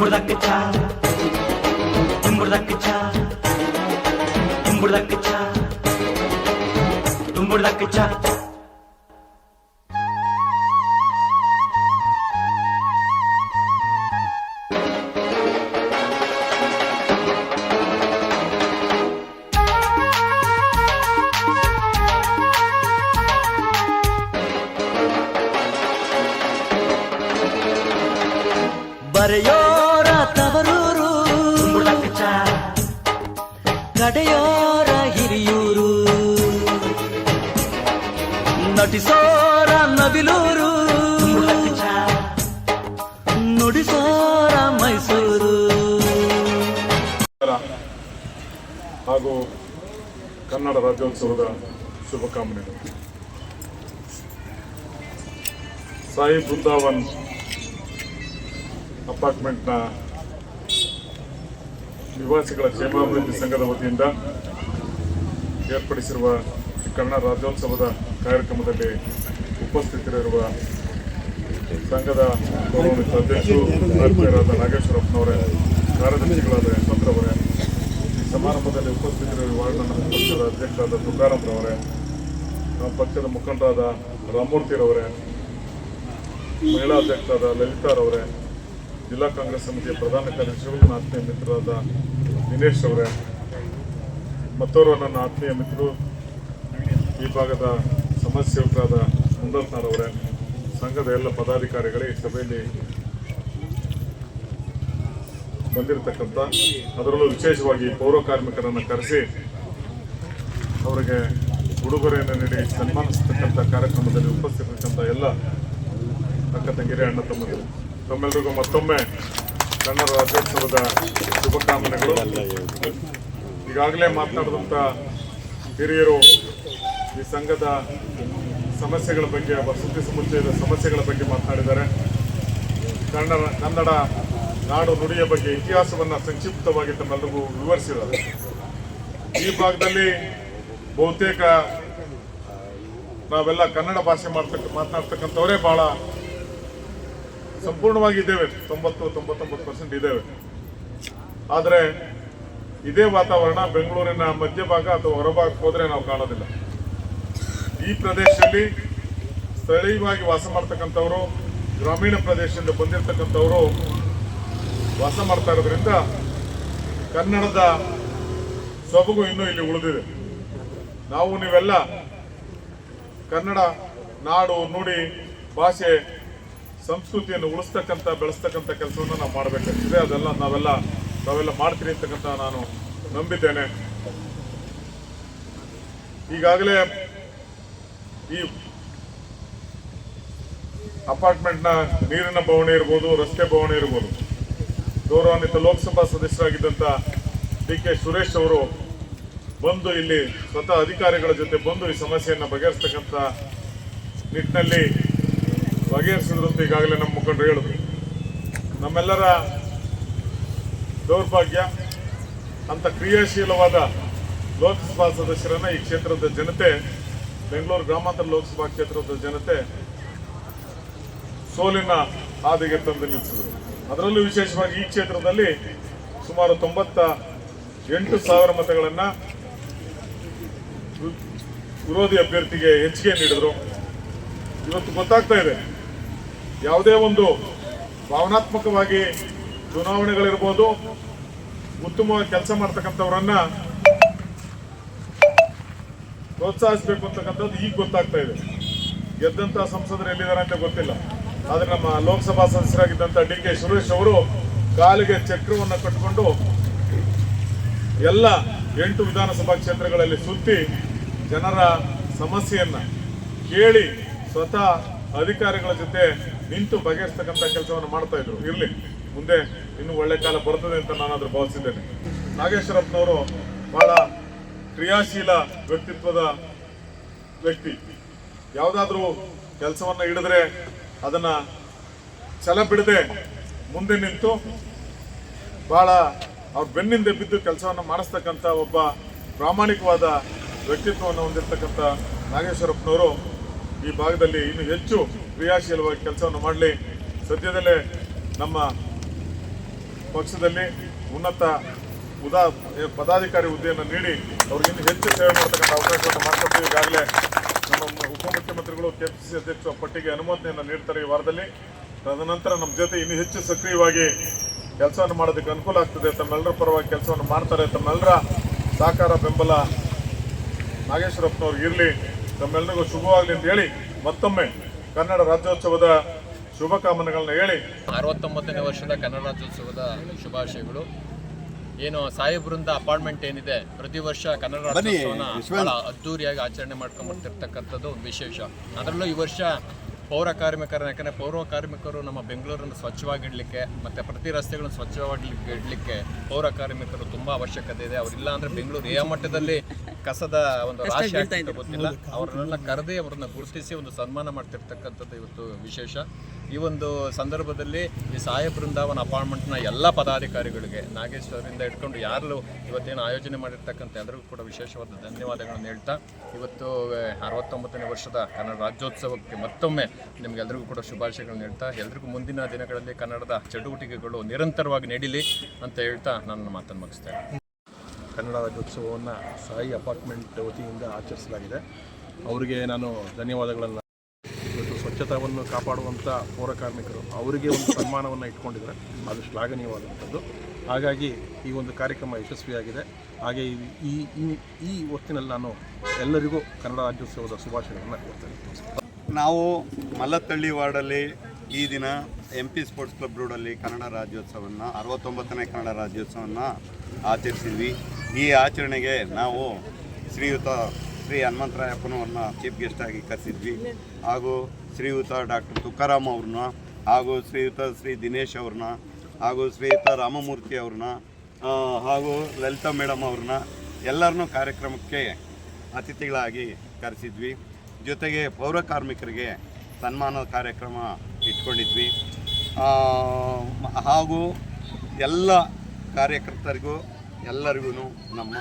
Timburdakcha, Timburdakcha, Timburdakcha, Timburdakcha. Bariyo ತವರೂರು ಕಡೆಯೋರ ಹಿರಿಯೂರು. ನಟಿಸೋರ ನವಿಲೂರು. ನುಡಿಸೋರ ಮೈಸೂರು. ಹಾಗೂ ಕನ್ನಡ ರಾಜ್ಯೋತ್ಸವದ ಶುಭಕಾಮನೆಗಳು. ಸಾಯಿ ಬೃಂದಾವನ್ ಅಪಾರ್ಟ್ಮೆಂಟ್ನ ನಿವಾಸಿಗಳ ಕ್ಷೇಮಾಭಿವೃದ್ಧಿ ಸಂಘದ ವತಿಯಿಂದ ಏರ್ಪಡಿಸಿರುವ ಕನ್ನಡ ರಾಜ್ಯೋತ್ಸವದ ಕಾರ್ಯಕ್ರಮದಲ್ಲಿ ಉಪಸ್ಥಿತರಿರುವ ಸಂಘದ ಗೌರವಾನ್ವಿತ ಅಧ್ಯಕ್ಷರು ಆತ್ಮೀಯರಾದ ನಾಗೇಶ್ವರಪ್ಪನವರೇ, ಕಾರ್ಯದರ್ಶಿಗಳಾದ ಯಶವಂತರವರೇ, ಈ ಸಮಾರಂಭದಲ್ಲಿ ಉಪಸ್ಥಿತರಿರುವ ನಮ್ಮ ಪಕ್ಷದ ಅಧ್ಯಕ್ಷರಾದ ತುಕಾರಾಮ್ರವರೇ, ನಮ್ಮ ಪಕ್ಷದ ಮುಖಂಡರಾದ ರಾಮಮೂರ್ತಿರವರೇ, ಮಹಿಳಾ ಅಧ್ಯಕ್ಷರಾದ ಲಲಿತಾರವರೇ ಜಿಲ್ಲಾ ಕಾಂಗ್ರೆಸ್ ಸಮಿತಿಯ ಪ್ರಧಾನ ಕಾರ್ಯದರ್ಶಿಗಳು ನನ್ನ ಆತ್ಮೀಯ ಮಿತ್ರರಾದ ದಿನೇಶ್ ಅವರೇ, ಮತ್ತೋರ್ವ ನನ್ನ ಆತ್ಮೀಯ ಮಿತ್ರರು, ಈ ಭಾಗದ ಸಮಾಜ ಸೇವಕರಾದ ಅವರೇ, ಸಂಘದ ಎಲ್ಲ ಪದಾಧಿಕಾರಿಗಳೇ ಈ ಸಭೆಯಲ್ಲಿ ಬಂದಿರತಕ್ಕಂಥ, ಅದರಲ್ಲೂ ವಿಶೇಷವಾಗಿ ಪೌರ ಕಾರ್ಮಿಕರನ್ನು ಕರೆಸಿ ಅವರಿಗೆ ಉಡುಗೊರೆಯನ್ನು ನೀಡಿ ಸನ್ಮಾನಿಸತಕ್ಕಂಥ ಕಾರ್ಯಕ್ರಮದಲ್ಲಿ ಉಪಸ್ಥಿತಕ್ಕಂಥ ಎಲ್ಲ ಅಕ್ಕ ತಂಗಿರಿ ಅಣ್ಣ ತಮ್ಮಂದಿರು. ತಮ್ಮೆಲ್ಲರಿಗೂ ಮತ್ತೊಮ್ಮೆ ಕನ್ನಡ ರಾಜ್ಯೋತ್ಸವದ ಶುಭಕಾಮನೆಗಳು. ಈಗಾಗಲೇ ಮಾತನಾಡಿದಂಥ ಹಿರಿಯರು ಈ ಸಂಘದ ಸಮಸ್ಯೆಗಳ ಬಗ್ಗೆ ವಸತಿ ಸಮುಚ್ಚಯದ ಸಮಸ್ಯೆಗಳ ಬಗ್ಗೆ ಮಾತನಾಡಿದ್ದಾರೆ. ಕನ್ನಡ ಕನ್ನಡ ನಾಡು ನುಡಿಯ ಬಗ್ಗೆ ಇತಿಹಾಸವನ್ನು ಸಂಕ್ಷಿಪ್ತವಾಗಿ ತಮ್ಮೆಲ್ಲರಿಗೂ ವಿವರಿಸಿದ್ದಾರೆ. ಈ ಭಾಗದಲ್ಲಿ ಬಹುತೇಕ ನಾವೆಲ್ಲ ಕನ್ನಡ ಭಾಷೆ ಮಾಡ್ತಕ್ಕ ಮಾತನಾಡ್ತಕ್ಕಂಥವರೇ ಬಹಳ ಸಂಪೂರ್ಣವಾಗಿ ಇದ್ದೇವೆ. ತೊಂಬತ್ತು, ತೊಂಬತ್ತೊಂಬತ್ತು ಪರ್ಸೆಂಟ್ ಇದ್ದೇವೆ. ಆದರೆ ಇದೇ ವಾತಾವರಣ ಬೆಂಗಳೂರಿನ ಮಧ್ಯಭಾಗ ಅಥವಾ ಹೊರಭಾಗಕ್ಕೆ ಹೋದರೆ ನಾವು ಕಾಣೋದಿಲ್ಲ. ಈ ಪ್ರದೇಶದಲ್ಲಿ ಸ್ಥಳೀಯವಾಗಿ ವಾಸ ಮಾಡ್ತಕ್ಕಂಥವರು, ಗ್ರಾಮೀಣ ಪ್ರದೇಶದಿಂದ ಬಂದಿರತಕ್ಕಂಥವರು ವಾಸ ಮಾಡ್ತಾ ಇರೋದ್ರಿಂದ ಕನ್ನಡದ ಸೊಬಗು ಇನ್ನೂ ಇಲ್ಲಿ ಉಳಿದಿದೆ. ನಾವು ನೀವೆಲ್ಲ ಕನ್ನಡ ನಾಡು ನುಡಿ ಭಾಷೆ ಸಂಸ್ಕೃತಿಯನ್ನು ಉಳಿಸ್ತಕ್ಕಂಥ, ಬೆಳೆಸ್ತಕ್ಕಂಥ ಕೆಲಸವನ್ನು ನಾವು ಮಾಡಬೇಕಾಗ್ತದೆ. ಅದೆಲ್ಲ ನಾವೆಲ್ಲ ನಾವೆಲ್ಲ ಮಾಡ್ತೀರಿ ಅಂತಕ್ಕಂಥ ನಾನು ನಂಬಿದ್ದೇನೆ. ಈಗಾಗಲೇ ಈ ಅಪಾರ್ಟ್ಮೆಂಟ್ನ ನೀರಿನ ಬವಣೆ ಇರ್ಬೋದು, ರಸ್ತೆ ಬವಣೆ ಇರ್ಬೋದು, ಗೌರವಾನ್ವಿತ ಲೋಕಸಭಾ ಸದಸ್ಯರಾಗಿದ್ದಂಥ ಡಿ ಕೆ ಸುರೇಶ್ ಅವರು ಬಂದು ಇಲ್ಲಿ ಸ್ವತಃ ಅಧಿಕಾರಿಗಳ ಜೊತೆ ಬಂದು ಈ ಸಮಸ್ಯೆಯನ್ನು ಬಗೆಹರಿಸ್ತಕ್ಕಂಥ ನಿಟ್ಟಿನಲ್ಲಿ ಬಗೆಹರಿಸಿದ್ರು ಅಂತ ಈಗಾಗಲೇ ನಮ್ಮ ಮುಖಂಡರು ಹೇಳಿದ್ರು. ನಮ್ಮೆಲ್ಲರ ದೌರ್ಭಾಗ್ಯ ಅಂತ ಕ್ರಿಯಾಶೀಲವಾದ ಲೋಕಸಭಾ ಸದಸ್ಯರನ್ನು ಈ ಕ್ಷೇತ್ರದ ಜನತೆ, ಬೆಂಗಳೂರು ಗ್ರಾಮಾಂತರ ಲೋಕಸಭಾ ಕ್ಷೇತ್ರದ ಜನತೆ ಸೋಲಿನ ಹಾದಿಗೆ ತಂದು ನಿಲ್ಲಿಸಿದರು. ಅದರಲ್ಲೂ ವಿಶೇಷವಾಗಿ ಈ ಕ್ಷೇತ್ರದಲ್ಲಿ ಸುಮಾರು ತೊಂಬತ್ತ ಎಂಟು ಸಾವಿರ ಮತಗಳನ್ನು ವಿರೋಧಿ ಅಭ್ಯರ್ಥಿಗೆ ಹೆಚ್ಚಿಗೆ ನೀಡಿದರು. ಇವತ್ತು ಗೊತ್ತಾಗ್ತಾ ಇದೆ ಯಾವುದೇ ಒಂದು ಭಾವನಾತ್ಮಕವಾಗಿ ಚುನಾವಣೆಗಳಿರ್ಬೋದು, ಉತ್ತಮವಾಗಿ ಕೆಲಸ ಮಾಡ್ತಕ್ಕಂಥವ್ರನ್ನ ಪ್ರೋತ್ಸಾಹಿಸಬೇಕು ಅಂತಕ್ಕಂಥದ್ದು ಈಗ ಗೊತ್ತಾಗ್ತಾ ಇದೆ. ಗೆದ್ದಂತ ಸಂಸದರು ಎಲ್ಲಿದ್ದಾರೆ ಅಂತ ಗೊತ್ತಿಲ್ಲ. ಆದ್ರೆ ನಮ್ಮ ಲೋಕಸಭಾ ಸದಸ್ಯರಾಗಿದ್ದಂಥ ಡಿ ಕೆ ಸುರೇಶ್ ಅವರು ಕಾಲಿಗೆ ಚಕ್ರವನ್ನು ಕಟ್ಟಿಕೊಂಡು ಎಲ್ಲ ಎಂಟು ವಿಧಾನಸಭಾ ಕ್ಷೇತ್ರಗಳಲ್ಲಿ ಸುತ್ತಿ ಜನರ ಸಮಸ್ಯೆಯನ್ನ ಕೇಳಿ ಸ್ವತಃ ಅಧಿಕಾರಿಗಳ ಜೊತೆ ನಿಂತು ಬಗೆಹರಿಸ್ತಕ್ಕಂಥ ಕೆಲಸವನ್ನು ಮಾಡ್ತಾ ಇದ್ರು. ಇರ್ಲಿ, ಮುಂದೆ ಇನ್ನೂ ಒಳ್ಳೆ ಕಾಲ ಬರ್ತದೆ ಅಂತ ನಾನಾದ್ರೂ ಭಾವಿಸಿದ್ದೇನೆ. ನಾಗೇಶ್ವರಪ್ಪನವರು ಬಹಳ ಕ್ರಿಯಾಶೀಲ ವ್ಯಕ್ತಿತ್ವದ ವ್ಯಕ್ತಿ. ಯಾವುದಾದ್ರೂ ಕೆಲಸವನ್ನು ಹಿಡಿದ್ರೆ ಅದನ್ನ ಛಲ ಬಿಡದೆ ಮುಂದೆ ನಿಂತು ಬಹಳ ಅವ್ರ ಬೆನ್ನಿಂದ ಬಿದ್ದು ಕೆಲಸವನ್ನು ಮಾಡಿಸ್ತಕ್ಕಂಥ ಒಬ್ಬ ಪ್ರಾಮಾಣಿಕವಾದ ವ್ಯಕ್ತಿತ್ವವನ್ನು ಹೊಂದಿರತಕ್ಕಂಥ ನಾಗೇಶ್ವರಪ್ಪನವರು ಈ ಭಾಗದಲ್ಲಿ ಇನ್ನು ಹೆಚ್ಚು ಕ್ರಿಯಾಶೀಲವಾಗಿ ಕೆಲಸವನ್ನು ಮಾಡಲಿ. ಸದ್ಯದಲ್ಲೇ ನಮ್ಮ ಪಕ್ಷದಲ್ಲಿ ಉನ್ನತ ಉದಾ ಪದಾಧಿಕಾರಿ ಹುದ್ದೆಯನ್ನು ನೀಡಿ ಅವ್ರಿಗೆ ಇನ್ನು ಹೆಚ್ಚು ಸೇವೆ ಮಾಡತಕ್ಕಂಥ ಅವಕಾಶವನ್ನು ಮಾಡಿಕೊಡ್ತೀವಿ. ಈಗಾಗಲೇ ನಮ್ಮ ಉಪಮುಖ್ಯಮಂತ್ರಿಗಳು ಕೆಪಿಸಿಸಿ ಅಧ್ಯಕ್ಷ ಪಟ್ಟಿಗೆ ಅನುಮೋದನೆಯನ್ನು ನೀಡ್ತಾರೆ ಈ ವಾರದಲ್ಲಿ. ತದನಂತರ ನಮ್ಮ ಜೊತೆ ಇನ್ನು ಹೆಚ್ಚು ಸಕ್ರಿಯವಾಗಿ ಕೆಲಸವನ್ನು ಮಾಡೋದಕ್ಕೆ ಅನುಕೂಲ ಆಗ್ತದೆ. ತಮ್ಮೆಲ್ಲರ ಪರವಾಗಿ ಕೆಲಸವನ್ನು ಮಾಡ್ತಾರೆ. ತಮ್ಮೆಲ್ಲರ ಸಹಕಾರ ಬೆಂಬಲ ನಾಗೇಶ್ವರಪ್ಪನವ್ರಿಗೆ ಇರಲಿ. ತಮ್ಮೆಲ್ಲರಿಗೂ ಶುಭವಾಗಲಿ ಅಂತ ಹೇಳಿ ಮತ್ತೊಮ್ಮೆ ಕನ್ನಡ ರಾಜ್ಯೋತ್ಸವದ ಶುಭಕಾಮನೆಗಳನ್ನ ಹೇಳಿ. ಅರವತ್ತೊಂಬತ್ತನೇ ವರ್ಷದ ಕನ್ನಡ ರಾಜ್ಯೋತ್ಸವದ ಶುಭಾಶಯಗಳು. ಏನು ಸಾಹೇಬ್ರಿಂದ ಅಪಾರ್ಟ್ಮೆಂಟ್ ಏನಿದೆ ಪ್ರತಿ ವರ್ಷ ಕನ್ನಡ ರಾಜ್ಯೋತ್ಸವನ ಬಹಳ ಅದ್ದೂರಿಯಾಗಿ ಆಚರಣೆ ಮಾಡ್ಕೊಂಡು ಬರ್ತಿರ್ತಕ್ಕಂಥದ್ದು ಒಂದು ವಿಶೇಷ. ಅದರಲ್ಲೂ ಈ ವರ್ಷ ಪೌರ ಕಾರ್ಮಿಕರ ಯಾಕಂದರೆ ಪೌರ ಕಾರ್ಮಿಕರು ನಮ್ಮ ಬೆಂಗಳೂರನ್ನು ಸ್ವಚ್ಛವಾಗಿಡಲಿಕ್ಕೆ ಮತ್ತು ಪ್ರತಿ ರಸ್ತೆಗಳನ್ನು ಸ್ವಚ್ಛವಾಗಿ ಇಡಲಿಕ್ಕೆ ಪೌರ ಕಾರ್ಮಿಕರು ತುಂಬ ಅವಶ್ಯಕತೆ ಇದೆ. ಅವರಿಲ್ಲ ಅಂದರೆ ಬೆಂಗಳೂರು ಯಾವ ಮಟ್ಟದಲ್ಲಿ ಕಸದ ಒಂದು ರಾಶಿ ಗೊತ್ತಿಲ್ಲ. ಅವರನ್ನೆಲ್ಲ ಕರೆದೇ ಅವರನ್ನ ಗುರುತಿಸಿ ಒಂದು ಸನ್ಮಾನ ಮಾಡ್ತಿರ್ತಕ್ಕಂಥದ್ದು ಇವತ್ತು ವಿಶೇಷ. ಈ ಒಂದು ಸಂದರ್ಭದಲ್ಲಿ ಈ ಸಹಾಯ ಬೃಂದಾವನ ಅಪಾರ್ಟ್ಮೆಂಟ್ನ ಎಲ್ಲ ಪದಾಧಿಕಾರಿಗಳಿಗೆ ನಾಗೇಶ್ವರರಿಂದ ಇಟ್ಕೊಂಡು ಯಾರು ಇವತ್ತೇನು ಆಯೋಜನೆ ಮಾಡಿರ್ತಕ್ಕಂಥ ಎಲ್ಲರಿಗೂ ಕೂಡ ವಿಶೇಷವಾದ ಧನ್ಯವಾದಗಳನ್ನು ಹೇಳ್ತಾ ಇವತ್ತು ಅರವತ್ತೊಂಬತ್ತನೇ ವರ್ಷದ ಕನ್ನಡ ರಾಜ್ಯೋತ್ಸವಕ್ಕೆ ಮತ್ತೊಮ್ಮೆ ನಿಮಗೆಲ್ಲರಿಗೂ ಕೂಡ ಶುಭಾಶಯಗಳನ್ನು ಹೇಳ್ತಾ ಎಲ್ರಿಗೂ ಮುಂದಿನ ದಿನಗಳಲ್ಲಿ ಕನ್ನಡದ ಚಟುವಟಿಕೆಗಳು ನಿರಂತರವಾಗಿ ನಡೀಲಿ ಅಂತ ಹೇಳ್ತಾ ನನ್ನ ಮಾತನ್ನು ಮುಗಿಸ್ತೇನೆ. ಕನ್ನಡ ರಾಜ್ಯೋತ್ಸವವನ್ನು ಸಾಯಿ ಅಪಾರ್ಟ್ಮೆಂಟ್ ವತಿಯಿಂದ ಆಚರಿಸಲಾಗಿದೆ. ಅವರಿಗೆ ನಾನು ಧನ್ಯವಾದಗಳನ್ನು ಇವತ್ತು ಸ್ವಚ್ಛತಾವನ್ನು ಕಾಪಾಡುವಂಥ ಪೌರ ಕಾರ್ಮಿಕರು ಅವರಿಗೆ ಒಂದು ಸನ್ಮಾನವನ್ನು ಇಟ್ಕೊಂಡಿದ್ದಾರೆ. ಅದು ಶ್ಲಾಘನೀಯವಾದಂಥದ್ದು. ಹಾಗಾಗಿ ಈ ಒಂದು ಕಾರ್ಯಕ್ರಮ ಯಶಸ್ವಿಯಾಗಿದೆ. ಹಾಗೆ ಈ- ಈ ಹೊತ್ತಿನಲ್ಲಿ ನಾನು ಎಲ್ಲರಿಗೂ ಕನ್ನಡ ರಾಜ್ಯೋತ್ಸವದ ಶುಭಾಶಯಗಳನ್ನು ಕೊಡ್ತೇನೆ ನಾವು ಮಲ್ಲತ್ತಳ್ಳಿ ವಾರ್ಡಲ್ಲಿ ಈ ದಿನ ಎಂ ಪಿ ಸ್ಪೋರ್ಟ್ಸ್ ಕ್ಲಬ್ ರೋಡಲ್ಲಿ ಕನ್ನಡ ರಾಜ್ಯೋತ್ಸವವನ್ನು ಅರವತ್ತೊಂಬತ್ತನೇ ಕನ್ನಡ ರಾಜ್ಯೋತ್ಸವವನ್ನು ಆಚರಿಸಿದ್ವಿ. ಈ ಆಚರಣೆಗೆ ನಾವು ಶ್ರೀಯುತ ಶ್ರೀ ಹನುಮಂತರಾಯಪ್ಪನವ್ರನ್ನ ಚೀಫ್ ಆಗಿ ಕರೆಸಿದ್ವಿ. ಹಾಗೂ ಶ್ರೀಯುತ ಡಾಕ್ಟರ್ ತುಕಾರಾಮ್ ಅವ್ರನ್ನ, ಹಾಗೂ ಶ್ರೀಯುತ ಶ್ರೀ ದಿನೇಶ್ ಅವ್ರನ್ನ, ಹಾಗೂ ಶ್ರೀಯುತ ರಾಮಮೂರ್ತಿ ಅವ್ರನ್ನ ಹಾಗೂ ಲಲಿತಾ ಮೇಡಮ್ ಅವ್ರನ್ನ ಎಲ್ಲರನ್ನೂ ಕಾರ್ಯಕ್ರಮಕ್ಕೆ ಅತಿಥಿಗಳಾಗಿ ಕರೆಸಿದ್ವಿ. ಜೊತೆಗೆ ಪೌರ ಕಾರ್ಮಿಕರಿಗೆ ಸನ್ಮಾನ ಕಾರ್ಯಕ್ರಮ ಇಟ್ಕೊಂಡಿದ್ವಿ. ಹಾಗೂ ಎಲ್ಲ ಕಾರ್ಯಕರ್ತರಿಗೂ ಎಲ್ಲರಿಗೂ ನಮ್ಮ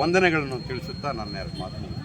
ವಂದನೆಗಳನ್ನು ತಿಳಿಸುತ್ತಾ ನನ್ನ ಎರಡು ಮಾತು.